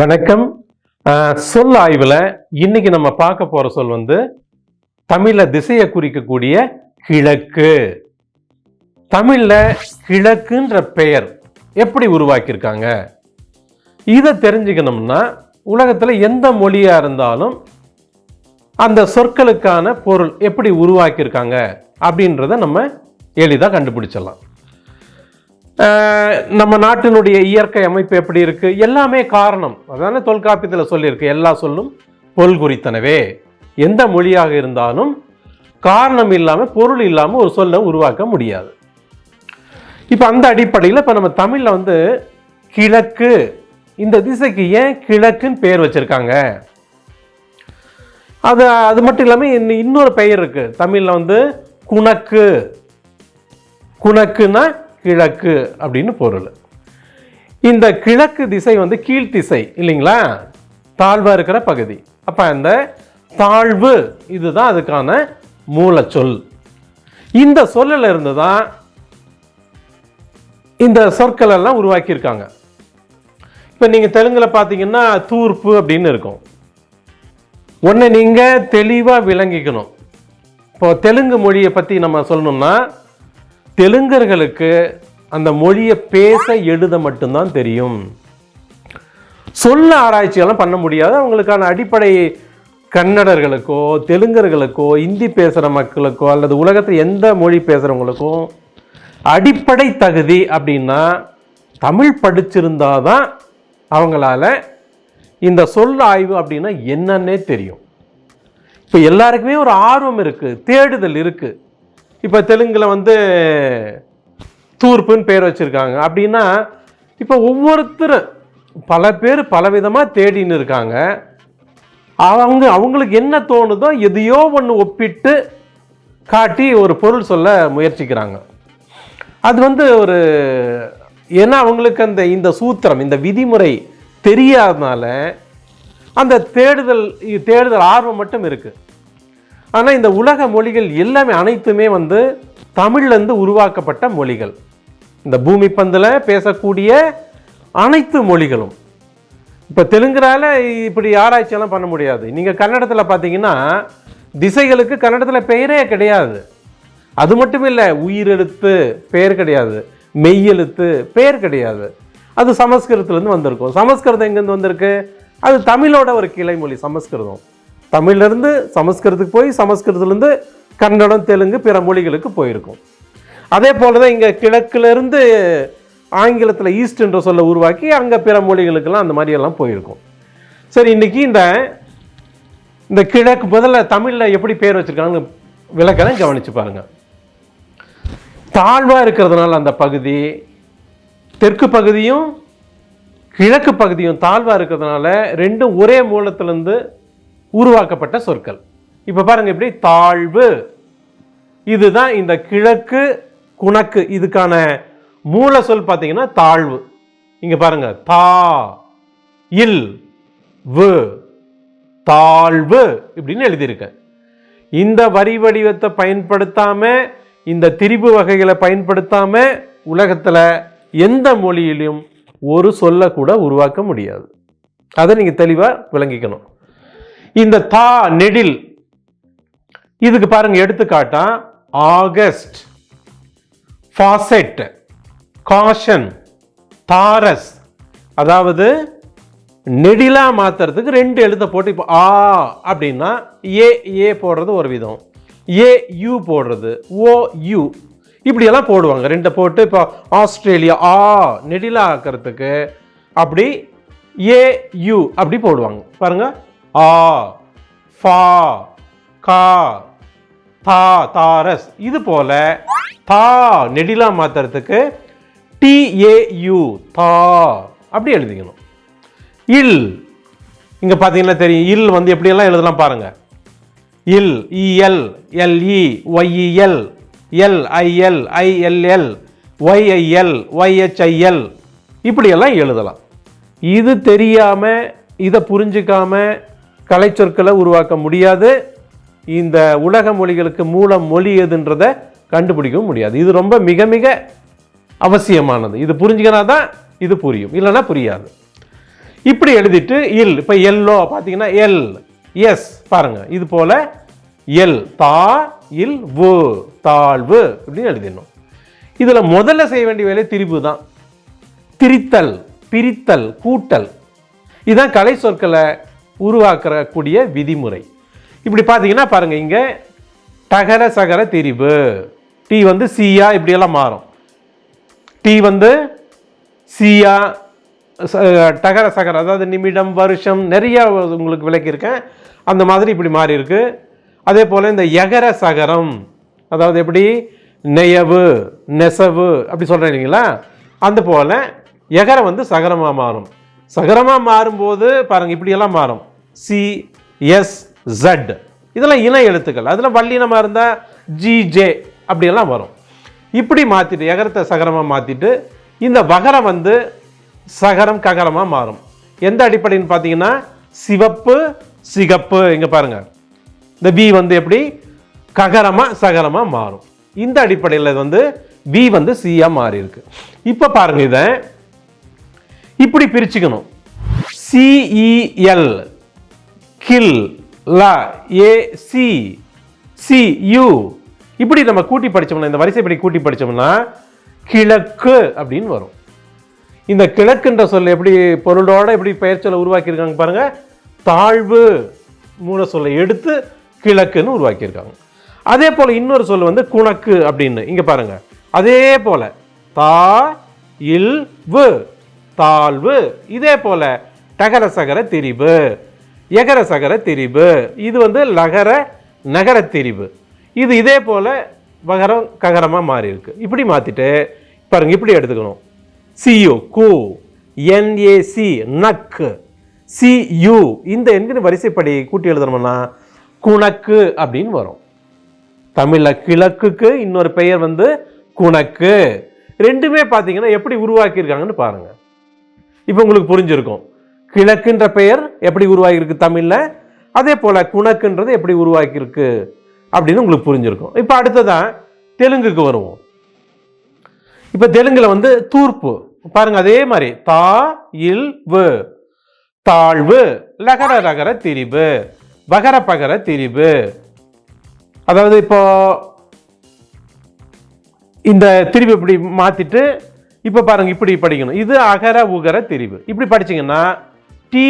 வணக்கம். சொல் ஆய்வில் இன்னைக்கு நம்ம பார்க்க போகிற சொல் வந்து தமிழில் திசையை குறிக்கக்கூடிய கிழக்கு. தமிழில் கிழக்குன்ற பெயர் எப்படி உருவாக்கியிருக்காங்க? இதை தெரிஞ்சுக்கணும்னா உலகத்தில் எந்த மொழியாக இருந்தாலும் அந்த சொற்களுக்கான பொருள் எப்படி உருவாக்கியிருக்காங்க அப்படின்றத நம்ம எளிதாக கண்டுபிடிச்சிடலாம். நம்ம நாட்டினுடைய இயற்கை அமைப்பு எப்படி இருக்குது எல்லாமே காரணம். அதான தொல்காப்பியத்தில் சொல்லியிருக்கு. எல்லா சொல்லும் பொருள் குறித்தனவே எந்த மொழியாக இருந்தாலும் காரணம் இல்லாமல் பொருள் இல்லாமல் ஒரு சொல்லை உருவாக்க முடியாது. இப்போ அந்த அடிப்படையில் இப்போ நம்ம தமிழில் வந்து கிழக்கு. இந்த திசைக்கு ஏன் கிழக்குன்னு பெயர் வச்சுருக்காங்க? அது அது மட்டும் இல்லாமல் இன்னும் இன்னொரு பெயர் இருக்குது தமிழில் வந்து குணக்கு. குணக்குன்னா கிழக்கு அப்படின்னு பொருள். இந்த கிழக்கு திசை வந்து கீழ்த்திசை இல்லைங்களா? தாழ்வா இருக்கிற பகுதி. அப்போ அந்த தாழ்வு இதுதான் அதுக்கான மூலச்சொல். இந்த சொல்லில் இருந்து தான் இந்த சொற்கள் எல்லாம் உருவாக்கியிருக்காங்க. இப்போ நீங்கள் தெலுங்கில் பார்த்தீங்கன்னா தூர்ப்பு அப்படின்னு இருக்கும். ஒன்று நீங்கள் தெளிவாக விளங்கிக்கணும். இப்போ தெலுங்கு மொழியை பற்றி நம்ம சொல்லணும்னா தெலுங்கர்களுக்கு அந்த மொழியை பேச எழுத மட்டும்தான் தெரியும். சொல்ல ஆராய்ச்சியெல்லாம் பண்ண முடியாது. அவங்களுக்கான அடிப்படை கன்னடர்களுக்கோ தெலுங்கர்களுக்கோ இந்தி பேசுகிற மக்களுக்கோ அல்லது உலகத்தில் எந்த மொழி பேசுகிறவங்களுக்கோ அடிப்படை தகுதி அப்படின்னா தமிழ் படிச்சிருந்தாதான் அவங்களால இந்த சொல் ஆய்வு அப்படின்னா என்னன்னே தெரியும். இப்போ எல்லாருக்குமே ஒரு ஆர்வம் இருக்குது தேடுதல் இருக்குது இப்போ தெலுங்கில் வந்து தூர்ப்புன்னு பேர் வச்சுருக்காங்க. அப்படின்னா இப்போ ஒவ்வொருத்தர் பல பேர் பலவிதமாக தேடின்னு இருக்காங்க. அவங்க அவங்களுக்கு என்ன தோணுதோ எதையோ ஒன்று ஒப்பிட்டு காட்டி ஒரு பொருள் சொல்ல முயற்சிக்கிறாங்க. அது வந்து ஒரு ஏன்னா அவங்களுக்கு அந்த இந்த சூத்திரம் இந்த விதிமுறை தெரியாதனால அந்த தேடுதல் தேடுதல் ஆர்வம் மட்டும் இருக்குது ஆனால் இந்த உலக மொழிகள் எல்லாமே அனைத்துமே வந்து தமிழ்லேருந்து உருவாக்கப்பட்ட மொழிகள். இந்த பூமி பந்தில் பேசக்கூடிய அனைத்து மொழிகளும். இப்போ தெலுங்குனால இப்படி ஆராய்ச்சியெல்லாம் பண்ண முடியாது. நீங்கள் கன்னடத்தில் பார்த்தீங்கன்னா திசைகளுக்கு கன்னடத்தில் பெயரே கிடையாது. அது மட்டும் இல்லை உயிரெழுத்து பெயர் கிடையாது. மெய்யெழுத்து பெயர் கிடையாது. அது சமஸ்கிருதத்துலேருந்து வந்திருக்கும். சமஸ்கிருதம் எங்கேருந்து வந்திருக்கு? அது தமிழோட ஒரு கிளைமொழி சமஸ்கிருதம். தமிழ்லேருந்து சமஸ்கிருதத்துக்கு போய் சமஸ்கிருதத்துலேருந்து கன்னடம் தெலுங்கு பிற மொழிகளுக்கு போயிருக்கும். அதே போல் தான் இங்கே கிழக்குலேருந்து ஆங்கிலத்தில் ஈஸ்ட் என்ற சொல்ல உருவாக்கி அங்கே பிற மொழிகளுக்கெல்லாம் அந்த மாதிரியெல்லாம் போயிருக்கும். சரி இன்னைக்கு இந்த இந்த கிழக்கு முதல்ல தமிழில் எப்படி பேர் வச்சுருக்காங்கன்னு விளக்கெல்லாம் கவனிச்சு பாருங்கள் தாழ்வாக இருக்கிறதுனால அந்த பகுதி தெற்கு பகுதியும் கிழக்கு பகுதியும் தாழ்வாக இருக்கிறதுனால ரெண்டும் ஒரே மூலத்திலேருந்து உருவாக்கப்பட்ட சொற்கள். இப்போ பாருங்கள் இப்படி தாழ்வு. இதுதான் இந்த கிழக்கு குணக்கு இதுக்கான மூல சொல் பார்த்தீங்கன்னா தாழ்வு. இங்கே பாருங்க தா இல் வு தாழ்வு இப்படின்னு எழுதியிருக்கேன் இந்த வரி வடிவத்தை பயன்படுத்தாம இந்த திரிபு வகைகளை பயன்படுத்தாம உலகத்தில் எந்த மொழியிலும் ஒரு சொல்ல கூட உருவாக்க முடியாது. அதை நீங்கள் தெளிவாக விளங்கிக்கணும். இந்த தா நெடில். இதுக்கு பாருங்க எடுத்துக்காட்டா ஆகஸ்ட். ஃபாசெட். காஷன். தாரஸ். அதாவது நெடிலா மாத்துறதுக்கு ரெண்டு எழுத்தை போட்டு இப்போ ஆ அப்படின்னா ஏ ஏ போடுறது ஒரு விதம். ஏ யூ போடுறது. O U. இப்படியெல்லாம் போடுவாங்க. ரெண்டை போட்டு இப்போ ஆஸ்திரேலியா ஆ நெடிலா ஆக்கிறதுக்கு அப்படி ஏ யூ அப்படி போடுவாங்க. பாருங்கள் ஆ ஃபா கா தா தாரஸ். இது போல தா நெடிலா மாத்துறதுக்கு டிஏயு தா அப்படி எழுதிக்கணும். இல். இங்கே பார்த்தீங்கன்னா தெரியும். இல் வந்து எப்படியெல்லாம் எழுதலாம் பாருங்கள் இல் E L L E Y E L L I L I L L Y I L Y H I L இப்படியெல்லாம் எழுதலாம். இது தெரியாமல் இதை புரிஞ்சிக்காமல் கலைச்சொற்களை உருவாக்க முடியாது. இந்த உலக மொழிகளுக்கு மூல மொழி எதுன்றதை கண்டுபிடிக்கவும் முடியாது. இது ரொம்ப மிக மிக அவசியமானது. இது புரிஞ்சுக்கினா தான் இது புரியும். இல்லைன்னா புரியாது. இப்படி எழுதிட்டு இல் இப்போ எல்லோ பார்த்தீங்கன்னா எல் எஸ் பாருங்க. இது போல எல் தா இல் வு தாழ்வு அப்படின்னு எழுதிடணும். இதில் முதல்ல செய்ய வேண்டிய வேலை திரிபு தான். திரித்தல் பிரித்தல் கூட்டல். இதுதான் கலை சொற்களை உருவாக்கக்கூடிய விதிமுறை. இப்படி பார்த்தீங்கன்னா பாருங்கள் இங்கே டகர சகர திரிபு. டி வந்து சியா இப்படியெல்லாம் மாறும். டி வந்து சியா ச- டகர சகர அதாவது நிமிடம் வருஷம் நிறைய உங்களுக்கு விளக்கியிருக்கேன் அந்த மாதிரி இப்படி மாறி இருக்கு. அதே போல் இந்த எகர சகரம் அதாவது எப்படி? நெயவு நெசவு அப்படி சொல்கிறேன் இல்லைங்களா? அந்த போல் எகரம் வந்து சகரமாக மாறும். சகரமாக மாறும்போது பாருங்கள் இப்படியெல்லாம் மாறும். சி எஸ் ஜட் இதெல்லாம் இன எழுத்துக்கள். அதில் வல்லினமாக இருந்தால் ஜிஜே அப்படியெல்லாம் வரும். இப்படி மாற்றிட்டு எகரத்தை சகரமாக மாற்றிட்டு இந்த வகரம் வந்து சகரம் ககரமாக மாறும். எந்த அடிப்படைன்னு பார்த்தீங்கன்னா சிவப்பு சிகப்பு இங்கே பாருங்கள் இந்த பி வந்து எப்படி? ககரமாக சகரமாக மாறும். இந்த அடிப்படையில் வந்து பி வந்து சியாக மாறி இருக்கு. இப்போ பாருங்கள் இதை. இப்படி பிரிச்சுக்கணும். சிஇஎல் கில் ல ஏ சி சி யு. இப்படி நம்ம கூட்டி படிச்சோம்னா இந்த வரிசைப்படி கூட்டி படிச்சோம்னா கிழக்கு அப்படின்னு வரும். இந்த கிழக்குன்ற சொல் எப்படி பொருளோட எப்படி பெயர் சொல்ல உருவாக்கியிருக்காங்க பாருங்கள் தாழ்வு மூல சொல்லை எடுத்து கிழக்குன்னு உருவாக்கியிருக்காங்க. அதே போல் இன்னொரு சொல் வந்து குணக்கு அப்படின்னு. இங்கே பாருங்கள் அதே போல் தா இல் வு. தாழ்வு. இதே போல் டகர சகர திரிவு எகர சகர திரிபு. இது வந்து லகர நகர திரிபு. இது இதே போல் வகரம் ககரமாக மாறி இருக்கு இப்படி மாற்றிட்டு பாருங்க இப்படி எடுத்துக்கணும். சியு கு என்ஏசி நக்கு சியு இந்த என்கிற வரிசைப்படி கூட்டி எழுதணும்னா குணக்கு அப்படின்னு வரும். தமிழில் கிழக்குக்கு இன்னொரு பெயர் வந்து குணக்கு. ரெண்டுமே பார்த்தீங்கன்னா எப்படி உருவாக்கியிருக்காங்கன்னு பாருங்கள் இப்போ உங்களுக்கு புரிஞ்சிருக்கும். கிழக்குன்ற பெயர் எப்படி உருவாகியிருக்கு தமிழில்? அதே போல் குணக்குன்றது எப்படி உருவாக்கியிருக்கு அப்படின்னு உங்களுக்கு புரிஞ்சிருக்கும். இப்போ அடுத்ததான் தெலுங்குக்கு வருவோம். இப்போ தெலுங்கில் வந்து தூர்ப்பு. பாருங்க அதே மாதிரி தா இல் வு. தாழ்வு லகர ரகர திரிபு. பகர பகர திரிபு. அதாவது இப்போ இந்த திரிவு இப்படி மாத்திட்டு இப்போ பாருங்க இப்படி படிக்கணும். இது அகர உகர திரிவு இப்படி படிச்சிங்கன்னா டி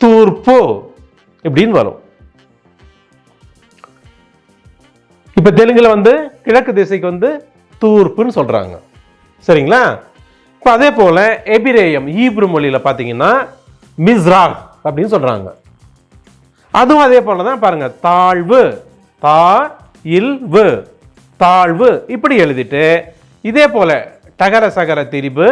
தூர்ப்பு இப்படின்னு வரும். இப்போ தெலுங்கில் வந்து கிழக்கு திசைக்கு வந்து தூர்ப்புன்னு சொல்கிறாங்க சரிங்களா? இப்போ அதே போல் எபிரேயம் ஈப்ரு மொழியில் பார்த்தீங்கன்னா மிஸ்ராக் அப்படின்னு சொல்கிறாங்க அதுவும் அதே போல தான் பாருங்கள் தாழ்வு தா இல் வு தாழ்வு இப்படி எழுதிட்டு இதே போல் டகர சகர திரிபு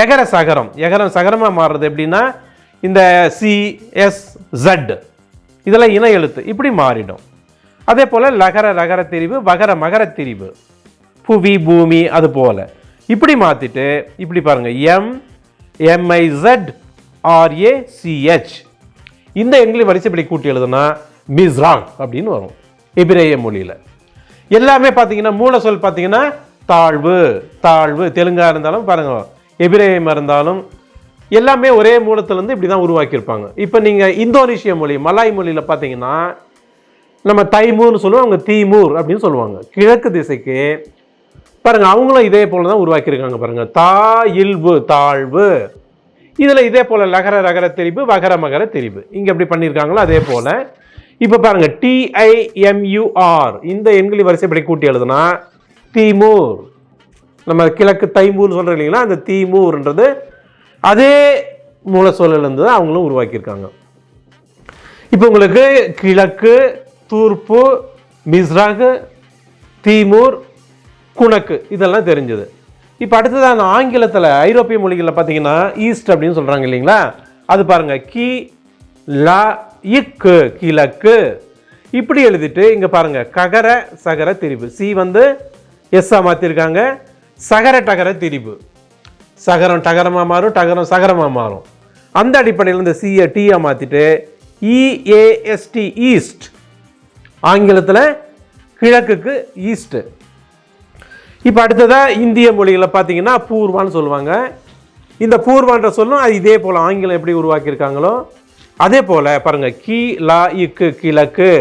எகர சகரம். எகரம் சகரமாக மாறுறது எப்படின்னா இந்த சி எஸ் ஜட் இதெல்லாம் இன எழுத்து. இப்படி மாறிடும். அதே போல் லகர ரகர திரிவு வகர மகர திரிவு. புவி பூமி அது போல். இப்படி மாற்றிட்டு இப்படி பாருங்க. எம் எம்ஐசட் ஆர்ஏ சிஹெச் இந்த எண்களை வரிசைப்படி கூட்டி எழுதுனா மிஸ்ராங் அப்படின்னு வரும். எபிரேய மொழியில். எல்லாமே பார்த்தீங்கன்னா மூல சொல் பார்த்தீங்கன்னா தாழ்வு தாழ்வு தெலுங்காக இருந்தாலும் பாருங்கள் எபிரேயம் இருந்தாலும் எல்லாமே ஒரே மூலத்துலேருந்து இப்படி தான் உருவாக்கியிருப்பாங்க. இப்போ நீங்கள் இந்தோனேஷிய மொழி மலாய் மொழியில் பார்த்தீங்கன்னா நம்ம தைமூர்னு சொல்லுவோம் அவங்க தீமூர் அப்படின்னு சொல்லுவாங்க. கிழக்கு திசைக்கு பாருங்கள் அவங்களும் இதே போல் தான் உருவாக்கியிருக்காங்க பாருங்கள் தா இல்பு தாழ்வு. இதில் இதே போல் லகர ரகர தெரிவு வகர மகர தெரிவு இங்கே எப்படி பண்ணியிருக்காங்களோ? அதே போல். இப்போ பாருங்கள் டிஐஎம்யூஆர் இந்த எண்களை வரிசைப்படி கூட்டி எழுதுனா தீமூர். நம்ம கிழக்கு தைமூர் சொல்கிறோம் இல்லைங்களா அந்த தீமூர்ன்றது அதே மூல இருந்து தான் அவங்களும் உருவாக்கியிருக்காங்க. இப்போ உங்களுக்கு கிழக்கு தூர்ப்பு மிஸ்ராகு தீமூர் குணக்கு இதெல்லாம் தெரிஞ்சது. இப்போ அடுத்தது அந்த ஆங்கிலத்தில் ஐரோப்பிய மொழிகளில் பார்த்தீங்கன்னா ஈஸ்ட் அப்படின்னு சொல்கிறாங்க இல்லைங்களா அது பாருங்கள் கி லா இக்கு கிழக்கு. இப்படி எழுதிட்டு இங்கே பாருங்கள் ககர சகர திரிவு சி வந்து எஸ்ஸாக மாற்றிருக்காங்க சகர டகர திரிபு. சகரம் டகரமாக மாறும் டகரம் சகரமாக மாறும். அந்த அடிப்படையில் இந்த சியை டீயை மாற்றிட்டு இஏஎஸ்டி e, ஈஸ்ட் ஆங்கிலத்தில் கிழக்குக்கு ஈஸ்ட்டு இப்போ அடுத்ததாக இந்திய மொழிகளை பார்த்தீங்கன்னா பூர்வான்னு சொல்லுவாங்க. இந்த பூர்வான்ற சொல்லும் அது இதே போல் ஆங்கிலம் எப்படி உருவாக்கியிருக்காங்களோ அதே போல் பாருங்கள் கீ லா இக்கு கிழக்கு.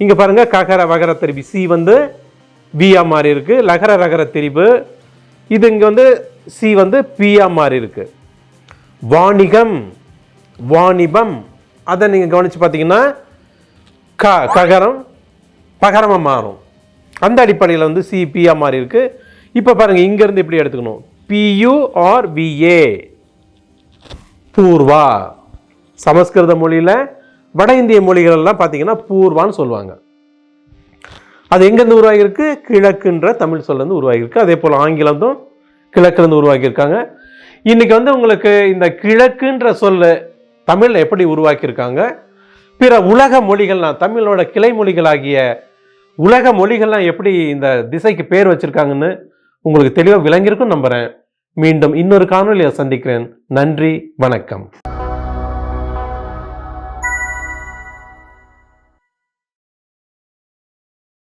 இங்கே பாருங்கள் ககர வகர திருப்பி சி வந்து பியா மாறி இருக்குது லகர ரகர திரிபு. இது இங்கே வந்து சி வந்து பியா மாறி இருக்குது வாணிகம். வாணிபம். அதை நீங்கள் கவனித்து பார்த்தீங்கன்னா க ககரம் பகரமாக மாறும். அந்த அடிப்படையில் வந்து சிபியா மாறி இருக்குது இப்போ பாருங்கள் இங்கேருந்து இப்படி எடுத்துக்கணும்? P U R V A Purva. சமஸ்கிருத மொழியில் வட இந்திய மொழிகளெல்லாம் பார்த்தீங்கன்னா பூர்வான்னு சொல்லுவாங்க. அது எங்கேருந்து உருவாகியிருக்கு? கிழக்குன்ற தமிழ் சொல்லேருந்து உருவாகியிருக்கு. அதே போல் ஆங்கிலத்தும் கிழக்குலேருந்து உருவாக்கியிருக்காங்க இன்றைக்கி வந்து உங்களுக்கு இந்த கிழக்குன்ற சொல்ல தமிழில் எப்படி உருவாக்கியிருக்காங்க? பிற உலக மொழிகள்லாம் தமிழோட கிளை மொழிகளாகிய உலக மொழிகள்லாம் எப்படி இந்த திசைக்கு பேர் வச்சிருக்காங்கன்னு உங்களுக்கு தெளிவாக விளங்கியிருக்கும் நம்புகிறேன் மீண்டும் இன்னொரு காணொலியை சந்திக்கிறேன். நன்றி வணக்கம்.